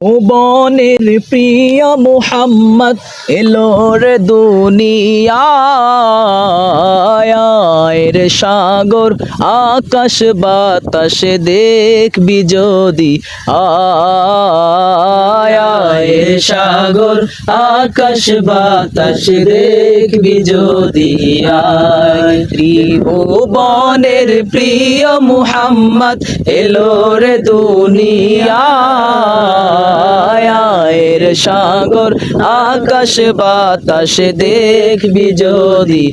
ও বনের প্রিয় মুহাম্মদ এলোর দুনিয়ায়ের সাগর, আকাশ বাতাস দেখবি যদি। আয়ের সাগর, আকাশ বাতাস যদি। আয় ত্রিভুবনের প্রিয় মুহাম্মদ এলোর রে দুনিয়ায়ের সাগর, আকাশ, বাতাস দেখবি যদি।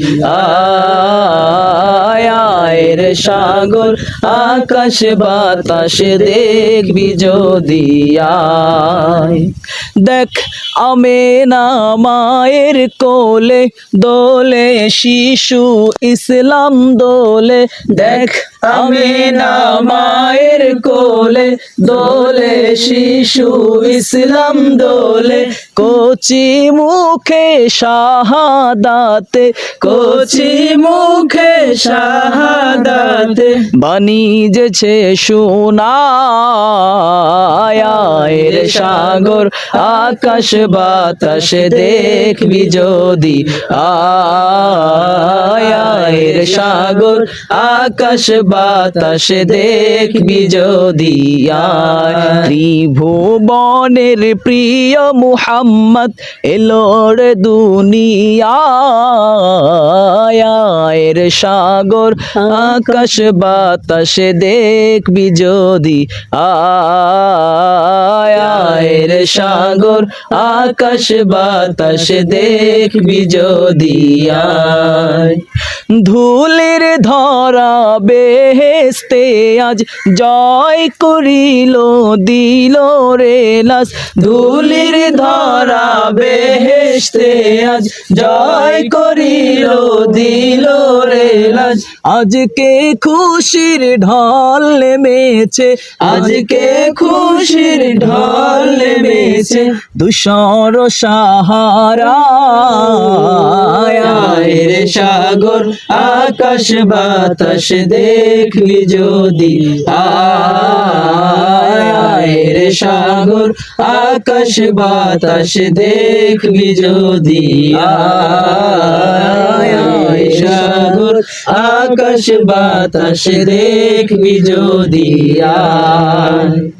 আয়ের সাগর, আকাশ, বাতাস দেখবি যদি। দেখ আমেনা মায়ের কোলে, দোলে শিশু ইসলাম দোলে। দেখ আমেনা মায়ের কোলে, দোলে শিশু ইসলাম দোলে। কোচি মুখে শাহাদাতে, কোচি মুখে শাহাদাতে বানিয়েছে সোনায়ের সাগর, আকাশ বাতাস দেখবি যদি। আয়ের সাগর, আকাশ বাতাস দেখবি যদি। ত্রিভুবনের প্রিয় মুহাম্মদ এলোর দুনিয়ায়ের সাগর, আকাশ বাতাস দেখবি যদি আয়ের সাগর, আকাশ বাতাস দেখবি যদি ধুলের ধরা বেহেস্তে আজ জয় করিল, দিল রে লাস ধুলির ধরা বেহেস্তে আজ জয় করিল, দিল রে লাস আজকে খুশির ঢল নেমেছে। আজকে খুশির ঢল নেমেছে। দুশর সাহারা রে সাগর আকাশ বাতাস দেখবি যদি। আয়ের সাগর আকাশ বাতাস দেখবি যদি। আয়। সাগর আকাশ বাতাস দেখবি যদি আয়